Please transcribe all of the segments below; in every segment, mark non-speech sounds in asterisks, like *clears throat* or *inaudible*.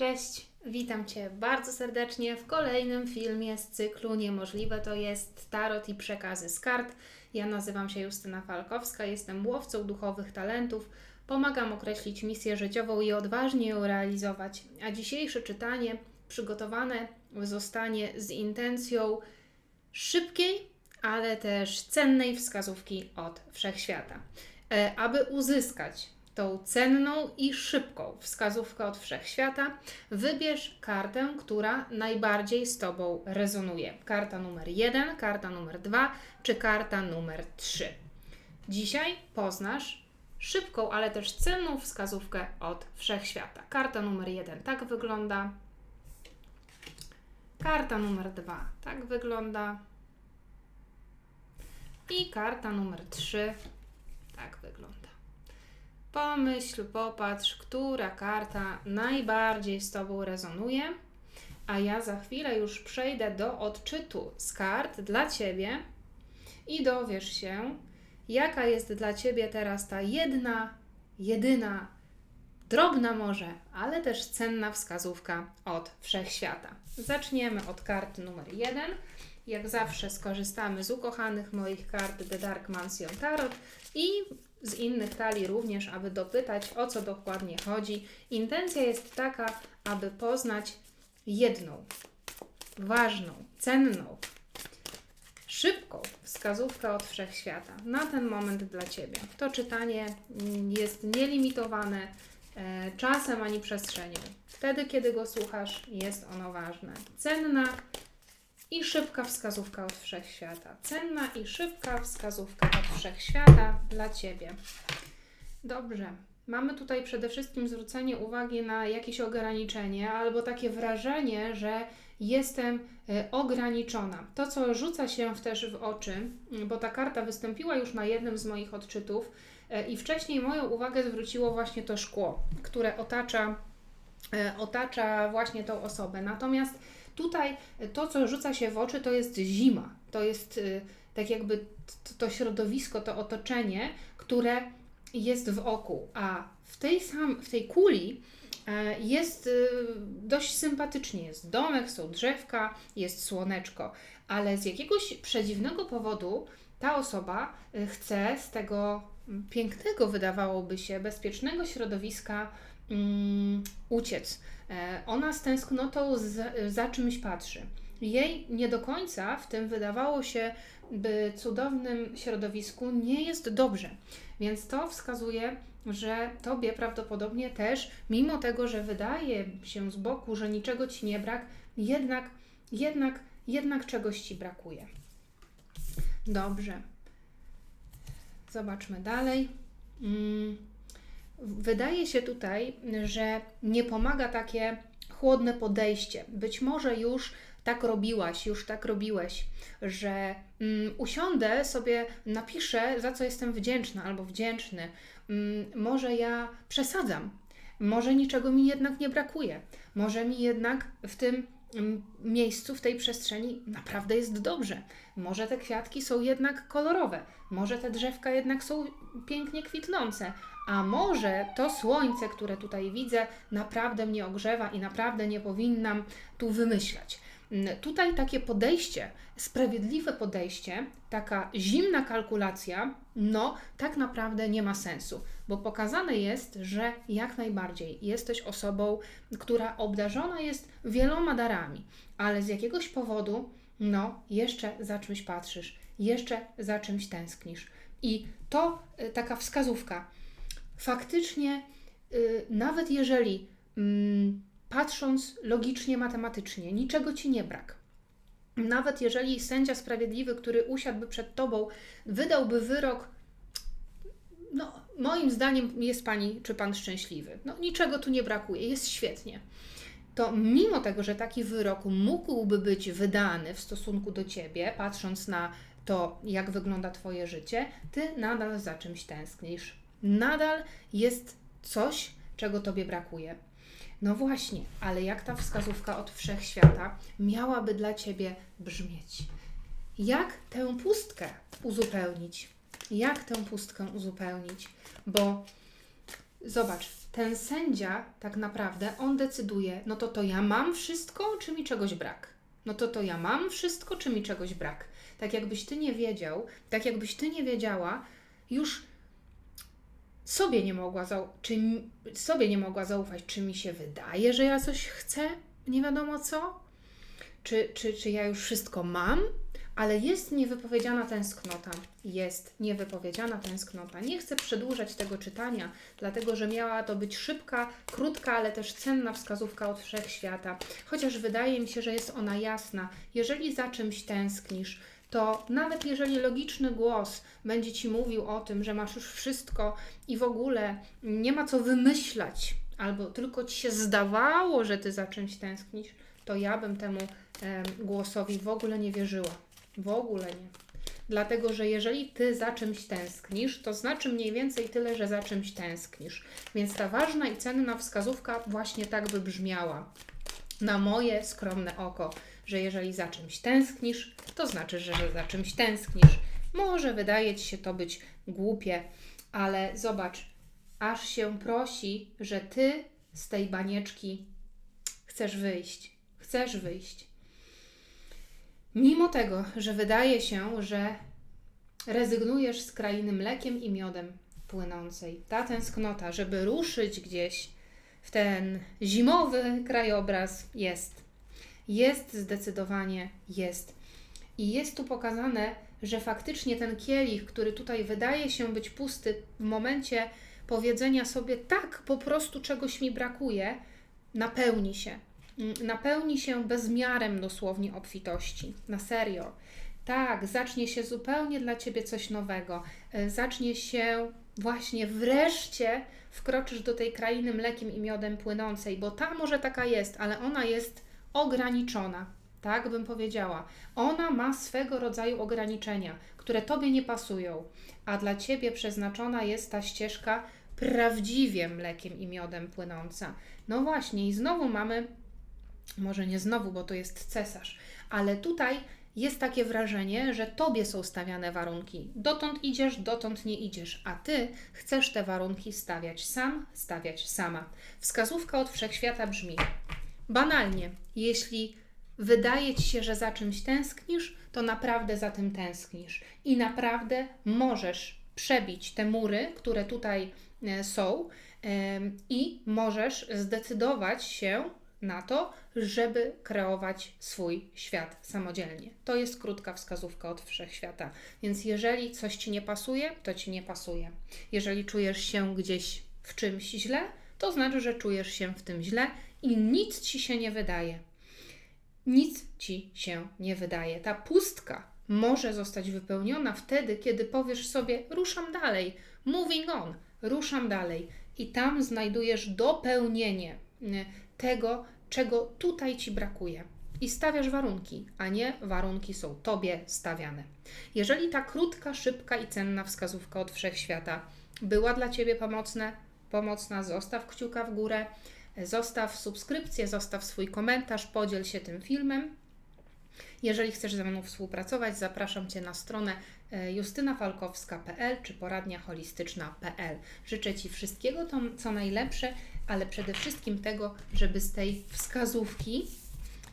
Cześć, witam Cię bardzo serdecznie w kolejnym filmie z cyklu Niemożliwe to jest Tarot i przekazy z kart. Ja nazywam się Justyna Falkowska, jestem łowcą duchowych talentów, pomagam określić misję życiową i odważnie ją realizować. A dzisiejsze czytanie przygotowane zostanie z intencją szybkiej, ale też cennej wskazówki od wszechświata. E, Aby uzyskać tą cenną i szybką wskazówkę od wszechświata, wybierz kartę, która najbardziej z Tobą rezonuje. Karta numer 1, karta numer 2 czy karta numer 3. Dzisiaj poznasz szybką, ale też cenną wskazówkę od wszechświata. Karta numer 1 tak wygląda. Karta numer 2 tak wygląda. I karta numer 3 tak wygląda. Pomyśl, popatrz, która karta najbardziej z Tobą rezonuje, a ja za chwilę już przejdę do odczytu z kart dla Ciebie i dowiesz się, jaka jest dla Ciebie teraz ta jedna, jedyna, drobna może, ale też cenna wskazówka od wszechświata. Zaczniemy od karty numer jeden. Jak zawsze skorzystamy z ukochanych moich kart The Dark Mansion Tarot i z innych talii również, aby dopytać, o co dokładnie chodzi. Intencja jest taka, aby poznać jedną, ważną, cenną, szybką wskazówkę od wszechświata na ten moment dla Ciebie. To czytanie jest nielimitowane e, czasem ani przestrzenią. Wtedy, kiedy go słuchasz, jest ono ważne. Cenna i szybka wskazówka od wszechświata. Cenna i szybka wskazówka od wszechświata dla Ciebie. Dobrze. Mamy tutaj przede wszystkim zwrócenie uwagi na jakieś ograniczenie albo takie wrażenie, że jestem e, ograniczona. To, co rzuca się też w oczy, bo ta karta wystąpiła już na jednym z moich odczytów e, i wcześniej moją uwagę zwróciło właśnie to szkło, które otacza, e, otacza właśnie tą osobę. Natomiast tutaj to, co rzuca się w oczy, to jest zima. To jest y, tak jakby to środowisko, to otoczenie, które jest wokół, a w tej, sam, w tej kuli e, jest y, dość sympatycznie. Jest domek, są drzewka, jest słoneczko, ale z jakiegoś przedziwnego powodu ta osoba y, chce z tego pięknego, wydawałoby się, bezpiecznego środowiska mm, uciec. E, Ona z tęsknotą za, za czymś patrzy. Jej nie do końca w tym wydawało się by cudownym środowisku nie jest dobrze. Więc to wskazuje, że tobie prawdopodobnie też, mimo tego, że wydaje się z boku, że niczego ci nie brak, jednak, jednak, jednak czegoś ci brakuje. Dobrze. Zobaczmy dalej. Mm. Wydaje się tutaj, że nie pomaga takie chłodne podejście. Być może już tak robiłaś, już tak robiłeś, że mm, usiądę sobie, napiszę, za co jestem wdzięczna albo wdzięczny. Mm, może ja przesadzam, może niczego mi jednak nie brakuje, może mi jednak w tym mm, miejscu, w tej przestrzeni naprawdę jest dobrze. Może te kwiatki są jednak kolorowe, może te drzewka jednak są pięknie kwitnące, a może to słońce, które tutaj widzę, naprawdę mnie ogrzewa i naprawdę nie powinnam tu wymyślać. Mm, Tutaj takie podejście, sprawiedliwe podejście, taka zimna kalkulacja, no tak naprawdę nie ma sensu, bo pokazane jest, że jak najbardziej jesteś osobą, która obdarzona jest wieloma darami, ale z jakiegoś powodu, no jeszcze za czymś patrzysz, jeszcze za czymś tęsknisz. I to y, taka wskazówka. Faktycznie, y, nawet jeżeli mm, patrząc logicznie, matematycznie, niczego ci nie brak. Nawet jeżeli sędzia sprawiedliwy, który usiadłby przed tobą, wydałby wyrok, no, moim zdaniem jest pani czy pan szczęśliwy. No, niczego tu nie brakuje, jest świetnie. To mimo tego, że taki wyrok mógłby być wydany w stosunku do ciebie, patrząc na to, jak wygląda twoje życie, ty nadal za czymś tęsknisz. Nadal jest coś, czego tobie brakuje. No właśnie, ale jak ta wskazówka od wszechświata miałaby dla ciebie brzmieć? Jak tę pustkę uzupełnić? Jak tę pustkę uzupełnić? Bo zobacz, ten sędzia tak naprawdę, on decyduje, no to to ja mam wszystko, czy mi czegoś brak? No to to ja mam wszystko, czy mi czegoś brak? Tak jakbyś ty nie wiedział, tak jakbyś ty nie wiedziała, już sobie nie mogła, czy sobie nie mogła zaufać, czy mi się wydaje, że ja coś chcę, nie wiadomo co, czy, czy, czy ja już wszystko mam, ale jest niewypowiedziana tęsknota. Jest niewypowiedziana tęsknota. Nie chcę przedłużać tego czytania, dlatego że miała to być szybka, krótka, ale też cenna wskazówka od wszechświata. Chociaż wydaje mi się, że jest ona jasna. Jeżeli za czymś tęsknisz, to nawet jeżeli logiczny głos będzie ci mówił o tym, że masz już wszystko i w ogóle nie ma co wymyślać, albo tylko ci się zdawało, że ty za czymś tęsknisz, to ja bym temu em, głosowi w ogóle nie wierzyła. W ogóle nie. Dlatego, że jeżeli ty za czymś tęsknisz, to znaczy mniej więcej tyle, że za czymś tęsknisz. Więc ta ważna i cenna wskazówka właśnie tak by brzmiała. Na moje skromne oko, że jeżeli za czymś tęsknisz, to znaczy, że, za czymś tęsknisz. Może wydaje ci się to być głupie, ale zobacz, aż się prosi, że ty z tej banieczki chcesz wyjść. Chcesz wyjść. Mimo tego, że wydaje się, że rezygnujesz z krainy mlekiem i miodem płynącej, ta tęsknota, żeby ruszyć gdzieś w ten zimowy krajobraz jest. Jest zdecydowanie, jest. I jest tu pokazane, że faktycznie ten kielich, który tutaj wydaje się być pusty, w momencie powiedzenia sobie tak, po prostu czegoś mi brakuje, napełni się. Mm, Napełni się bezmiarem dosłownie obfitości. Na serio. Tak, zacznie się zupełnie dla ciebie coś nowego. E, Zacznie się właśnie wreszcie wkroczysz do tej krainy mlekiem i miodem płynącej, bo ta może taka jest, ale ona jest ograniczona. Tak bym powiedziała. Ona ma swego rodzaju ograniczenia, które tobie nie pasują, a dla ciebie przeznaczona jest ta ścieżka prawdziwie mlekiem i miodem płynąca. No właśnie, i znowu mamy może nie znowu, bo to jest cesarz, ale tutaj jest takie wrażenie, że tobie są stawiane warunki. Dotąd idziesz, dotąd nie idziesz, a ty chcesz te warunki stawiać sam, stawiać sama. Wskazówka od wszechświata brzmi: banalnie, jeśli wydaje ci się, że za czymś tęsknisz, to naprawdę za tym tęsknisz i naprawdę możesz przebić te mury, które tutaj e, są, i możesz zdecydować się na to, żeby kreować swój świat samodzielnie. To jest krótka wskazówka od wszechświata. Więc jeżeli coś ci nie pasuje, to ci nie pasuje. Jeżeli czujesz się gdzieś w czymś źle, to znaczy, że czujesz się w tym źle i nic ci się nie wydaje. Nic ci się nie wydaje. Ta pustka może zostać wypełniona wtedy, kiedy powiesz sobie: ruszam dalej, moving on, ruszam dalej. I tam znajdujesz dopełnienie tego, czego tutaj ci brakuje. I stawiasz warunki, a nie warunki są tobie stawiane. Jeżeli ta krótka, szybka i cenna wskazówka od wszechświata była dla ciebie pomocna, pomocna, zostaw kciuka w górę, zostaw subskrypcję, zostaw swój komentarz, podziel się tym filmem. Jeżeli chcesz ze mną współpracować, zapraszam Cię na stronę e, justynafalkowska.pl czy poradniaholistyczna.pl. Życzę Ci wszystkiego, to, co najlepsze, ale przede wszystkim tego, żeby z tej wskazówki,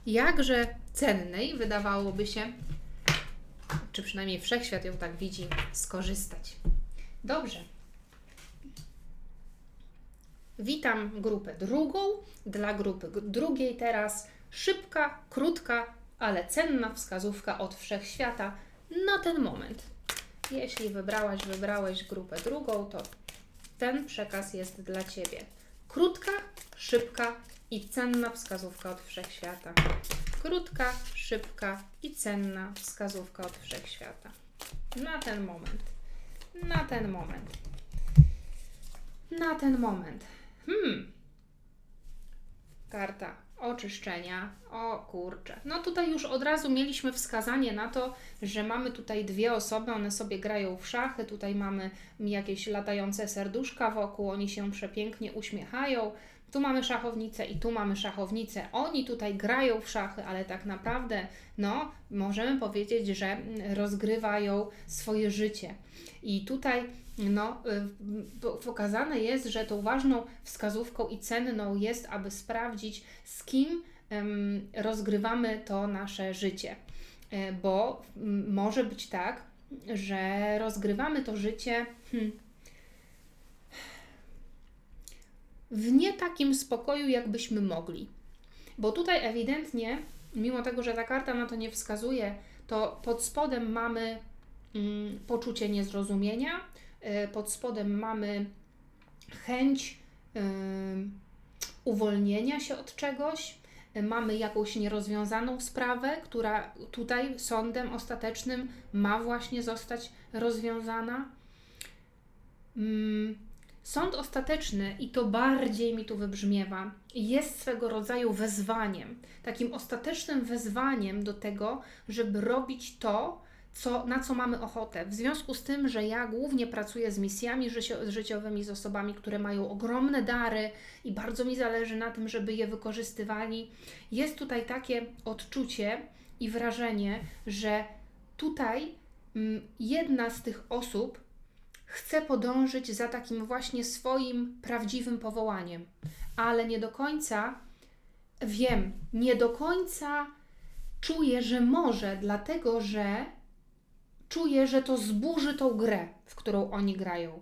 jakże cennej, wydawałoby się, czy przynajmniej wszechświat ją tak widzi, skorzystać. Dobrze. Witam grupę drugą. Dla grupy drugiej teraz szybka, krótka, ale cenna wskazówka od wszechświata na ten moment. Jeśli wybrałaś, wybrałeś grupę drugą, to ten przekaz jest dla Ciebie. Krótka, szybka i cenna wskazówka od wszechświata. Krótka, szybka i cenna wskazówka od wszechświata. Na ten moment. Na ten moment. Na ten moment. Hmm. Karta oczyszczenia. O kurczę. No tutaj już od razu mieliśmy wskazanie na to, że mamy tutaj dwie osoby, one sobie grają w szachy. Tutaj mamy jakieś latające serduszka wokół, oni się przepięknie uśmiechają. Tu mamy szachownicę i tu mamy szachownicę. Oni tutaj grają w szachy, ale tak naprawdę, no, możemy powiedzieć, że rozgrywają swoje życie. I tutaj, no, y, po- pokazane jest, że tą ważną wskazówką i cenną jest, aby sprawdzić, z kim rozgrywamy to nasze życie. E, Bo może być tak, że rozgrywamy to życie. Hmm, w nie takim spokoju, jakbyśmy mogli. Bo tutaj ewidentnie, mimo tego, że ta karta na to nie wskazuje, to pod spodem mamy mm, poczucie niezrozumienia, y, pod spodem mamy chęć y, uwolnienia się od czegoś, y, mamy jakąś nierozwiązaną sprawę, która tutaj sądem ostatecznym ma właśnie zostać rozwiązana. Mm, Sąd ostateczny, i to bardziej mi tu wybrzmiewa, jest swego rodzaju wezwaniem, takim ostatecznym wezwaniem do tego, żeby robić to, co, na co mamy ochotę. W związku z tym, że ja głównie pracuję z misjami życio- życiowymi, z osobami, które mają ogromne dary i bardzo mi zależy na tym, żeby je wykorzystywali, jest tutaj takie odczucie i wrażenie, że tutaj mm, jedna z tych osób chce podążyć za takim właśnie swoim prawdziwym powołaniem, ale nie do końca wiem, nie do końca czuję, że może, dlatego że czuję, że to zburzy tą grę, w którą oni grają.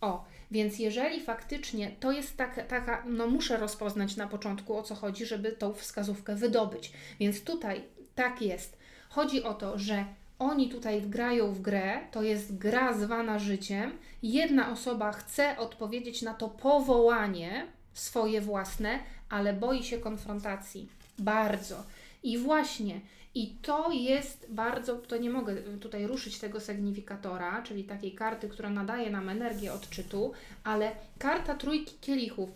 O, więc jeżeli faktycznie to jest taka, taka, no muszę rozpoznać na początku o co chodzi, żeby tą wskazówkę wydobyć. Więc tutaj tak jest. Chodzi o to, że oni tutaj grają w grę, to jest gra zwana życiem. Jedna osoba chce odpowiedzieć na to powołanie swoje własne, ale boi się konfrontacji. Bardzo. I właśnie, i to jest bardzo, to nie mogę tutaj ruszyć tego sygnifikatora, czyli takiej karty, która nadaje nam energię odczytu, ale karta trójki kielichów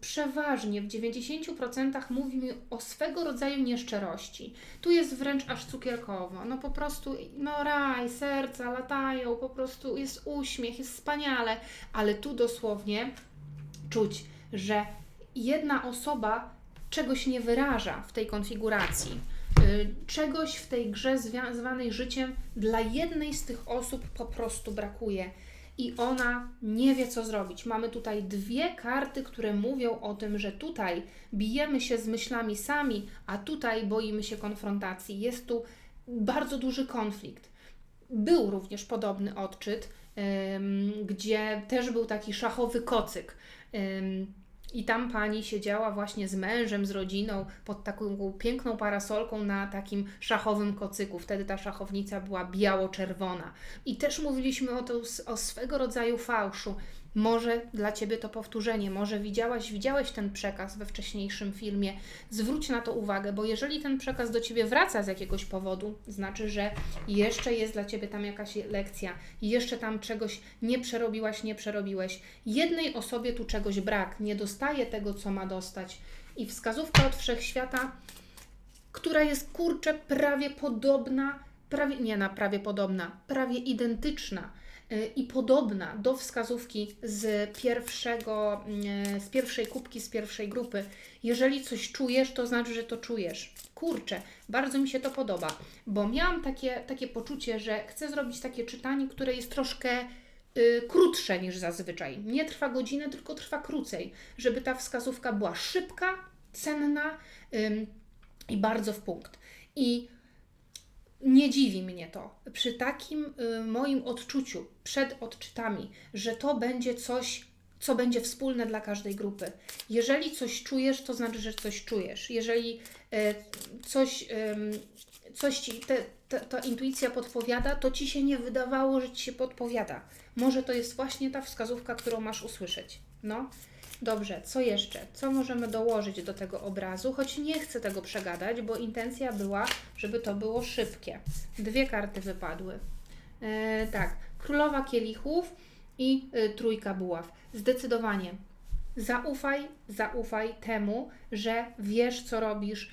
przeważnie w 90% mówi mi o swego rodzaju nieszczerości. Tu jest wręcz aż cukierkowo. No po prostu, no raj, serca latają, po prostu jest uśmiech, jest wspaniale, ale tu dosłownie czuć, że jedna osoba czegoś nie wyraża w tej konfiguracji. Y, Czegoś w tej grze zwanej życiem dla jednej z tych osób po prostu brakuje i ona nie wie, co zrobić. Mamy tutaj dwie karty, które mówią o tym, że tutaj bijemy się z myślami sami, a tutaj boimy się konfrontacji. Jest tu bardzo duży konflikt. Był również podobny odczyt, gdzie też był taki szachowy kocyk. I tam pani siedziała właśnie z mężem, z rodziną, pod taką piękną parasolką na takim szachowym kocyku. Wtedy ta szachownica była biało-czerwona. I też mówiliśmy o, to, o swego rodzaju fałszu. Może dla Ciebie to powtórzenie, może widziałaś, widziałeś ten przekaz we wcześniejszym filmie. Zwróć na to uwagę, bo jeżeli ten przekaz do Ciebie wraca z jakiegoś powodu, znaczy, że jeszcze jest dla Ciebie tam jakaś lekcja, jeszcze tam czegoś nie przerobiłaś, nie przerobiłeś. Jednej osobie tu czegoś brak, nie dostaje tego, co ma dostać. I wskazówka od wszechświata, która jest kurczę prawie podobna, prawie nie na prawie podobna, prawie identyczna i podobna do wskazówki z pierwszego, y, z pierwszej kubki, z pierwszej grupy. Jeżeli coś czujesz, to znaczy, że to czujesz. Kurczę, bardzo mi się to podoba, bo miałam takie, takie poczucie, że chcę zrobić takie czytanie, które jest troszkę y, krótsze niż zazwyczaj. Nie trwa godzinę, tylko trwa krócej, żeby ta wskazówka była szybka, cenna ym, i bardzo w punkt. I nie dziwi mnie to przy takim y, moim odczuciu przed odczytami, że to będzie coś, co będzie wspólne dla każdej grupy. Jeżeli coś czujesz, to znaczy, że coś czujesz. Jeżeli y, coś, ym, coś ci te, te, ta intuicja podpowiada, to ci się nie wydawało, że ci się podpowiada. Może to jest właśnie ta wskazówka, którą masz usłyszeć. No. Dobrze, co jeszcze? Co możemy dołożyć do tego obrazu? Choć nie chcę tego przegadać, bo intencja była, żeby to było szybkie. Dwie karty wypadły. E, tak, królowa kielichów i y, trójka buław. Zdecydowanie zaufaj, zaufaj temu, że wiesz, co robisz,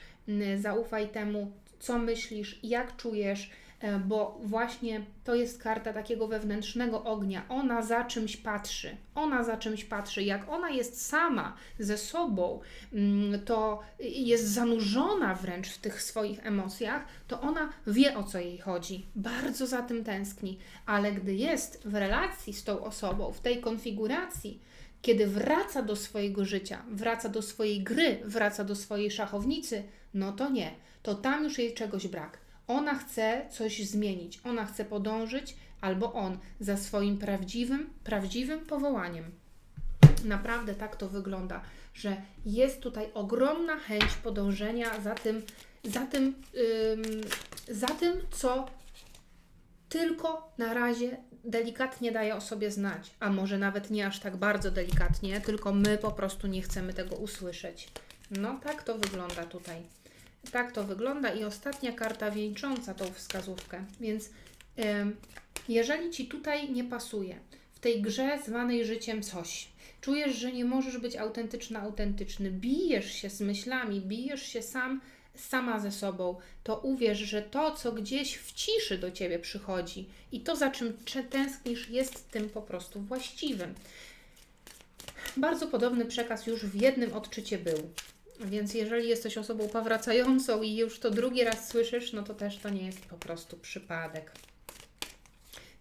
zaufaj temu, co myślisz, jak czujesz. E, bo właśnie to jest karta takiego wewnętrznego ognia. Ona za czymś patrzy, ona za czymś patrzy. Jak ona jest sama ze sobą, mm, to jest zanurzona wręcz w tych swoich emocjach, to ona wie o co jej chodzi, bardzo za tym tęskni, ale gdy jest w relacji z tą osobą, w tej konfiguracji, kiedy wraca do swojego życia, wraca do swojej gry, wraca do swojej szachownicy, no to nie, to tam już jej czegoś brak. Ona chce coś zmienić, ona chce podążyć, albo on za swoim prawdziwym, prawdziwym powołaniem. Naprawdę tak to wygląda, że jest tutaj ogromna chęć podążenia za tym, za tym, ym, za tym co tylko na razie delikatnie daje o sobie znać, a może nawet nie aż tak bardzo delikatnie, tylko my po prostu nie chcemy tego usłyszeć. No tak to wygląda tutaj. Tak to wygląda i ostatnia karta wieńcząca tą wskazówkę. Więc jeżeli Ci tutaj nie pasuje, w tej grze zwanej życiem coś, czujesz, że nie możesz być autentyczna, autentyczny, bijesz się z myślami, bijesz się sam sama ze sobą, to uwierz, że to, co gdzieś w ciszy do ciebie przychodzi i to, za czym tęsknisz, jest tym po prostu właściwym. Bardzo podobny przekaz już w jednym odczycie był. Więc jeżeli jesteś osobą powracającą i już to drugi raz słyszysz, no to też to nie jest po prostu przypadek.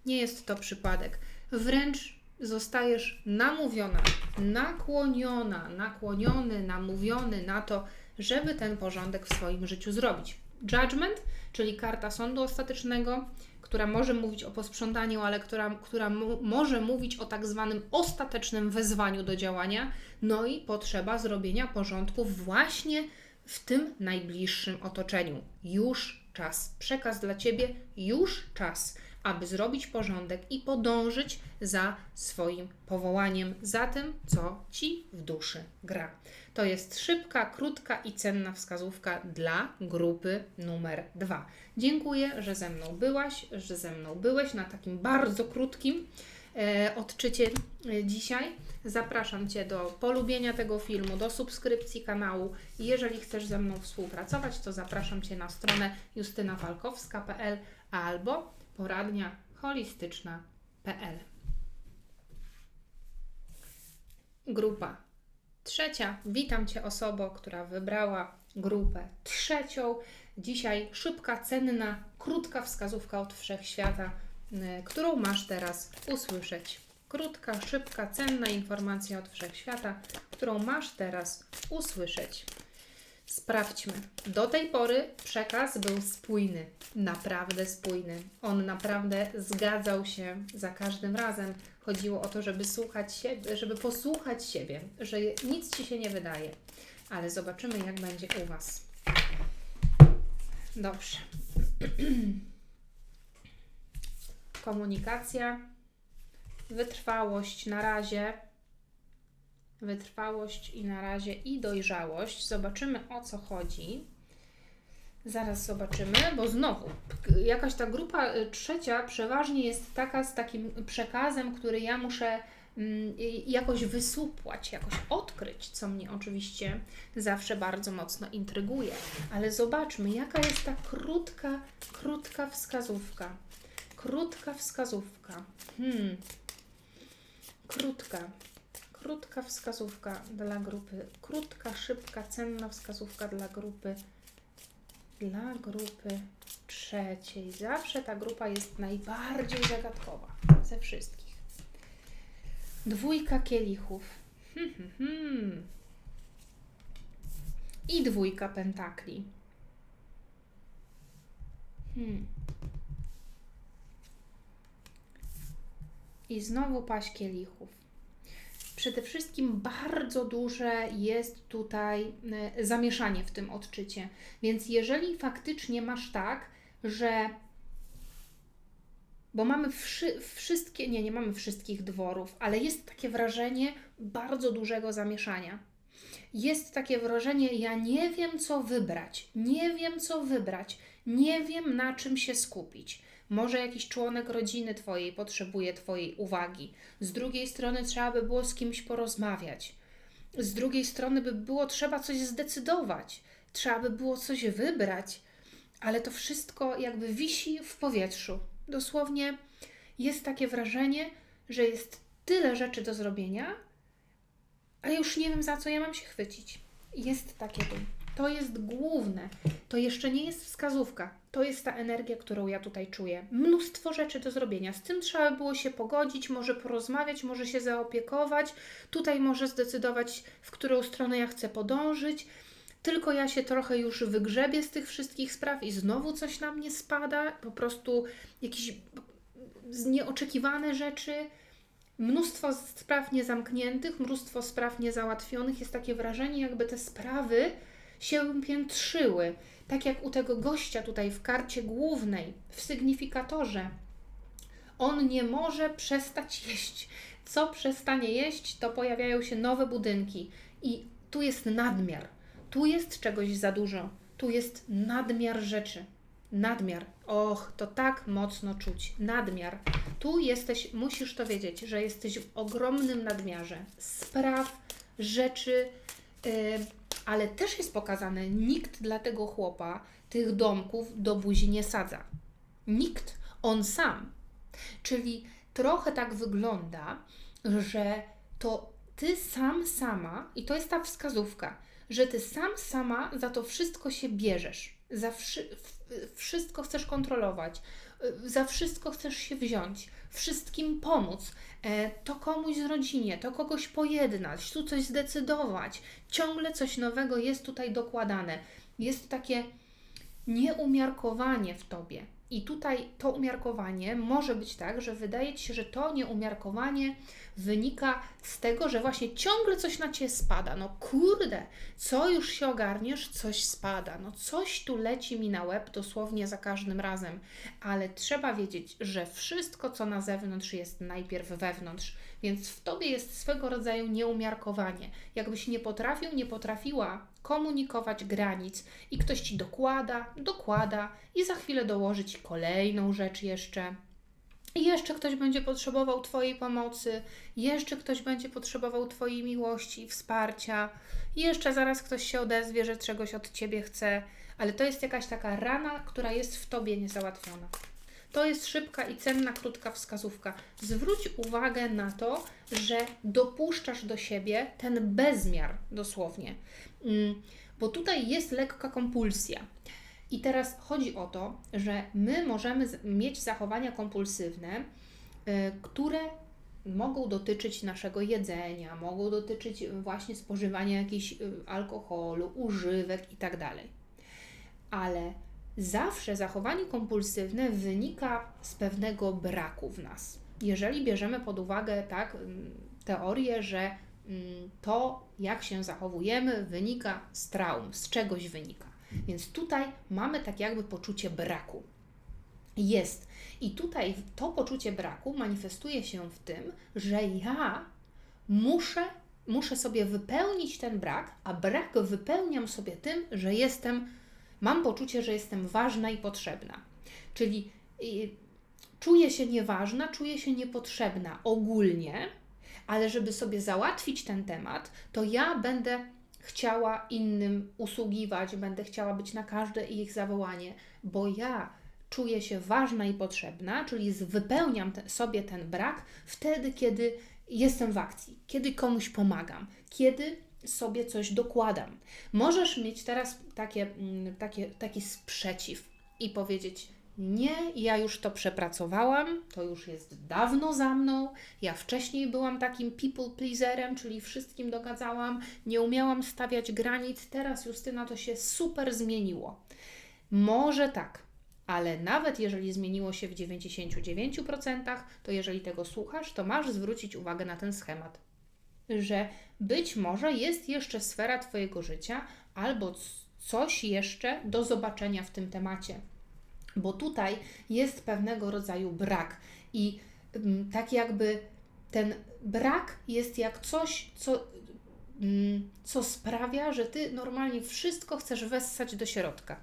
Nie jest to przypadek. Wręcz zostajesz namówiona, nakłoniona, nakłoniony, namówiony na to, żeby ten porządek w swoim życiu zrobić. Judgment, czyli karta sądu ostatecznego, która może mówić o posprzątaniu, ale która, która może mówić o tak zwanym ostatecznym wezwaniu do działania, no i potrzeba zrobienia porządku właśnie w tym najbliższym otoczeniu. Już czas. Przekaz dla Ciebie, już czas aby zrobić porządek i podążyć za swoim powołaniem, za tym, co ci w duszy gra. To jest szybka, krótka i cenna wskazówka dla grupy numer dwa. Dziękuję, że ze mną byłaś, że ze mną byłeś na takim bardzo krótkim e, odczycie e, dzisiaj. Zapraszam Cię do polubienia tego filmu, do subskrypcji kanału. Jeżeli chcesz ze mną współpracować, to zapraszam Cię na stronę justynawalkowska.pl albo poradnia holistyczna.pl. Grupa trzecia. Witam Cię osobo, która wybrała grupę trzecią. Dzisiaj szybka, cenna, krótka wskazówka od wszechświata, y, którą masz teraz usłyszeć. Krótka, szybka, cenna informacja od wszechświata, którą masz teraz usłyszeć. Sprawdźmy. Do tej pory przekaz był spójny, naprawdę spójny. On naprawdę zgadzał się za każdym razem. Chodziło o to, żeby słuchać siebie, żeby posłuchać siebie, że nic ci się nie wydaje. Ale zobaczymy, jak będzie u Was. Dobrze. *clears throat* Komunikacja, wytrwałość na razie wytrwałość i na razie i dojrzałość. Zobaczymy o co chodzi. Zaraz zobaczymy, bo znowu jakaś ta grupa y, trzecia przeważnie jest taka z takim przekazem, który ja muszę mm, jakoś wysupłać, jakoś odkryć, co mnie oczywiście zawsze bardzo mocno intryguje. Ale zobaczmy, jaka jest ta krótka, krótka wskazówka. Krótka wskazówka. Hmm. Krótka. Krótka wskazówka dla grupy, krótka, szybka, cenna wskazówka dla grupy, dla grupy trzeciej. Zawsze ta grupa jest najbardziej zagadkowa ze wszystkich. Dwójka kielichów. Hmm, hmm, hmm. I dwójka pentakli. Hmm. I znowu paść kielichów przede wszystkim bardzo duże jest tutaj e, zamieszanie w tym odczycie. Więc jeżeli faktycznie masz tak, że bo mamy wszy, wszystkie, nie, nie mamy wszystkich dworów, ale jest takie wrażenie bardzo dużego zamieszania. Jest takie wrażenie, ja nie wiem, co wybrać, nie wiem, co wybrać, nie wiem, na czym się skupić. Może jakiś członek rodziny Twojej potrzebuje Twojej uwagi. Z drugiej strony trzeba by było z kimś porozmawiać. Z drugiej strony by było trzeba coś zdecydować. Trzeba by było coś wybrać. ale to wszystko jakby wisi w powietrzu. Dosłownie jest takie wrażenie, że jest tyle rzeczy do zrobienia, a już nie wiem, za co ja mam się chwycić. Jest takie. To jest główne. To jeszcze nie jest wskazówka. To jest ta energia, którą ja tutaj czuję. Mnóstwo rzeczy do zrobienia. Z tym trzeba było się pogodzić, może porozmawiać, może się zaopiekować. Tutaj może zdecydować, w którą stronę ja chcę podążyć. Tylko ja się trochę już wygrzebię z tych wszystkich spraw i znowu coś na mnie spada. Po prostu jakieś nieoczekiwane rzeczy mnóstwo spraw niezamkniętych, mnóstwo spraw niezałatwionych. Jest takie wrażenie, jakby te sprawy się piętrzyły. Tak jak u tego gościa tutaj w karcie głównej, w sygnifikatorze. On nie może przestać jeść. Co przestanie jeść, to pojawiają się nowe budynki. I tu jest nadmiar. Tu jest czegoś za dużo. Tu jest nadmiar rzeczy. Nadmiar. Och, to tak mocno czuć. Nadmiar. Tu jesteś, musisz to wiedzieć, że jesteś w ogromnym nadmiarze spraw, rzeczy, yy, ale też jest pokazane, nikt dla tego chłopa tych domków do buzi nie sadza. Nikt. On sam. Czyli trochę tak wygląda, że to ty sam, sama, i to jest ta wskazówka, że ty sam, sama za to wszystko się bierzesz. Za wszy wszystko chcesz kontrolować, za wszystko chcesz się wziąć, wszystkim pomóc, e, to komuś z rodzinie, to kogoś pojednać, tu coś zdecydować. Ciągle coś nowego jest tutaj dokładane. Jest takie nieumiarkowanie w tobie. I tutaj to umiarkowanie może być tak, że wydaje ci się, że to nieumiarkowanie wynika z tego, że właśnie ciągle coś na ciebie spada. No kurde, co już się ogarniesz, coś spada. No coś tu leci mi na łeb dosłownie za każdym razem. Ale trzeba wiedzieć, że wszystko, co na zewnątrz, jest najpierw wewnątrz. Więc w tobie jest swego rodzaju nieumiarkowanie. Jakbyś nie potrafił, nie potrafiła komunikować granic i ktoś ci dokłada, dokłada i za chwilę dołoży ci kolejną rzecz jeszcze. I jeszcze ktoś będzie potrzebował Twojej pomocy, jeszcze ktoś będzie potrzebował Twojej miłości, wsparcia, jeszcze zaraz ktoś się odezwie, że czegoś od Ciebie chce, ale to jest jakaś taka rana, która jest w Tobie niezałatwiona. To jest szybka i cenna, krótka wskazówka. Zwróć uwagę na to, że dopuszczasz do siebie ten bezmiar dosłownie, bo tutaj jest lekka kompulsja. I teraz chodzi o to, że my możemy mieć zachowania kompulsywne, y, które mogą dotyczyć naszego jedzenia, mogą dotyczyć właśnie spożywania jakiegoś y, alkoholu, używek itd. Tak Ale zawsze zachowanie kompulsywne wynika z pewnego braku w nas. Jeżeli bierzemy pod uwagę tak mm, teorię, że mm, to, jak się zachowujemy, wynika z traum, z czegoś wynika. Więc tutaj mamy tak jakby poczucie braku. Jest. I tutaj to poczucie braku manifestuje się w tym, że ja muszę, muszę sobie wypełnić ten brak, a brak wypełniam sobie tym, że jestem, mam poczucie, że jestem ważna i potrzebna. Czyli y, czuję się nieważna, czuję się niepotrzebna ogólnie, ale żeby sobie załatwić ten temat, to ja będę chciała innym usługiwać, będę chciała być na każde ich zawołanie, bo ja czuję się ważna i potrzebna, czyli wypełniam te, sobie ten brak wtedy, kiedy jestem w akcji, kiedy komuś pomagam, kiedy sobie coś dokładam. Możesz mieć teraz takie, mm, takie, taki sprzeciw i powiedzieć: nie, ja już to przepracowałam, to już jest dawno za mną. Ja wcześniej byłam takim people pleaserem, czyli wszystkim dogadzałam, nie umiałam stawiać granic. Teraz, Justyna, to się super zmieniło. Może tak, ale nawet jeżeli zmieniło się w 99%, to jeżeli tego słuchasz, to masz zwrócić uwagę na ten schemat. Że być może jest jeszcze sfera Twojego życia albo coś jeszcze do zobaczenia w tym temacie bo tutaj jest pewnego rodzaju brak i mm, tak jakby ten brak jest jak coś, co, mm, co sprawia, że ty normalnie wszystko chcesz wessać do środka.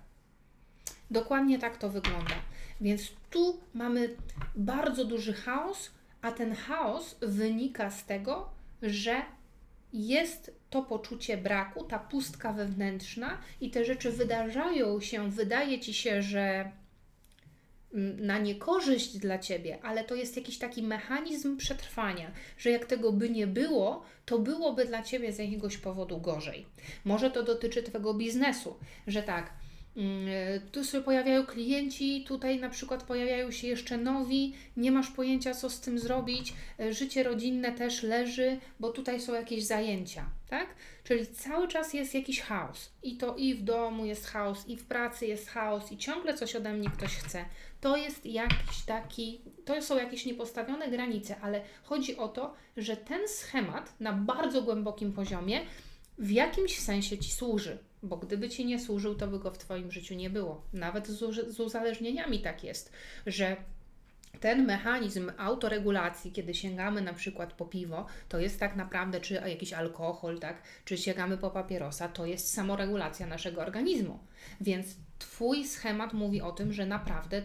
Dokładnie tak to wygląda. Więc tu mamy bardzo duży chaos, a ten chaos wynika z tego, że jest to poczucie braku, ta pustka wewnętrzna i te rzeczy wydarzają się, wydaje ci się, że na niekorzyść dla ciebie, ale to jest jakiś taki mechanizm przetrwania, że jak tego by nie było, to byłoby dla ciebie z jakiegoś powodu gorzej. Może to dotyczy twojego biznesu, że tak. Mm, Tu się pojawiają klienci, tutaj na przykład pojawiają się jeszcze nowi, nie masz pojęcia, co z tym zrobić, e, życie rodzinne też leży, bo tutaj są jakieś zajęcia, tak? Czyli cały czas jest jakiś chaos. I to i w domu jest chaos, i w pracy jest chaos, i ciągle coś ode mnie ktoś chce. To jest jakiś taki, to są jakieś niepostawione granice, ale chodzi o to, że ten schemat na bardzo głębokim poziomie w jakimś sensie ci służy. Bo gdyby ci nie służył, to by go w Twoim życiu nie było. Nawet z, z uzależnieniami tak jest, że ten mechanizm autoregulacji, kiedy sięgamy na przykład po piwo, to jest tak naprawdę, czy jakiś alkohol, tak, czy sięgamy po papierosa, to jest samoregulacja naszego organizmu. Więc Twój schemat mówi o tym, że naprawdę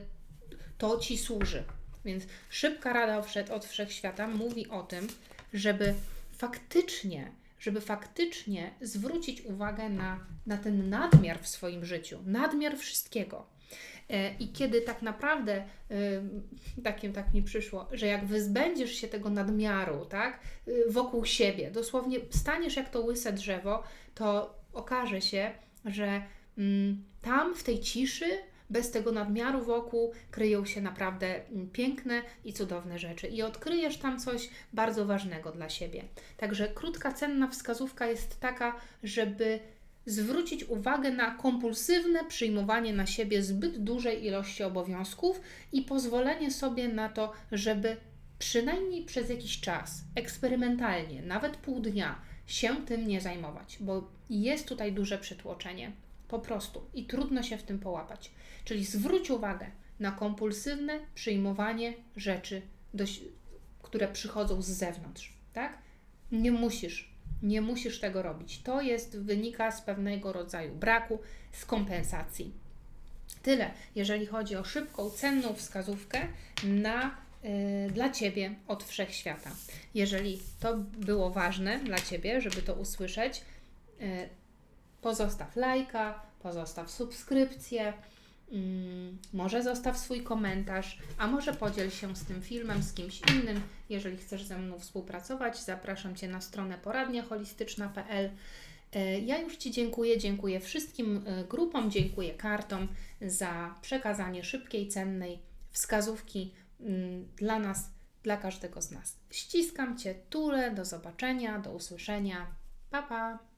to Ci służy. Więc szybka rada od wszechświata mówi o tym, żeby faktycznie, żeby faktycznie zwrócić uwagę na, na ten nadmiar w swoim życiu, nadmiar wszystkiego. E, I kiedy tak naprawdę, takim tak mi przyszło, że jak wyzbędziesz się tego nadmiaru, tak, y, wokół siebie, dosłownie staniesz jak to łyse drzewo, to okaże się, że mm, tam w tej ciszy, bez tego nadmiaru wokół, kryją się naprawdę piękne i cudowne rzeczy. I odkryjesz tam coś bardzo ważnego dla siebie. Także krótka, cenna wskazówka jest taka, żeby zwrócić uwagę na kompulsywne przyjmowanie na siebie zbyt dużej ilości obowiązków i pozwolenie sobie na to, żeby przynajmniej przez jakiś czas, eksperymentalnie, nawet pół dnia, się tym nie zajmować, bo jest tutaj duże przytłoczenie. Po prostu i trudno się w tym połapać. Czyli zwróć uwagę na kompulsywne przyjmowanie rzeczy, dość, które przychodzą z zewnątrz, tak? Nie musisz, nie musisz tego robić. To jest, wynika z pewnego rodzaju braku, z kompensacji. Tyle, jeżeli chodzi o szybką, cenną wskazówkę na, y, dla Ciebie od wszechświata. Jeżeli to było ważne dla Ciebie, żeby to usłyszeć, y, pozostaw lajka, pozostaw subskrypcję, może zostaw swój komentarz, a może podziel się z tym filmem z kimś innym. Jeżeli chcesz ze mną współpracować, zapraszam Cię na stronę poradniaholistyczna.pl. E, Ja już Ci dziękuję, dziękuję wszystkim e, grupom, dziękuję kartom za przekazanie szybkiej, cennej wskazówki mm, dla nas, dla każdego z nas. Ściskam Cię, tulę, do zobaczenia, do usłyszenia. Pa, pa!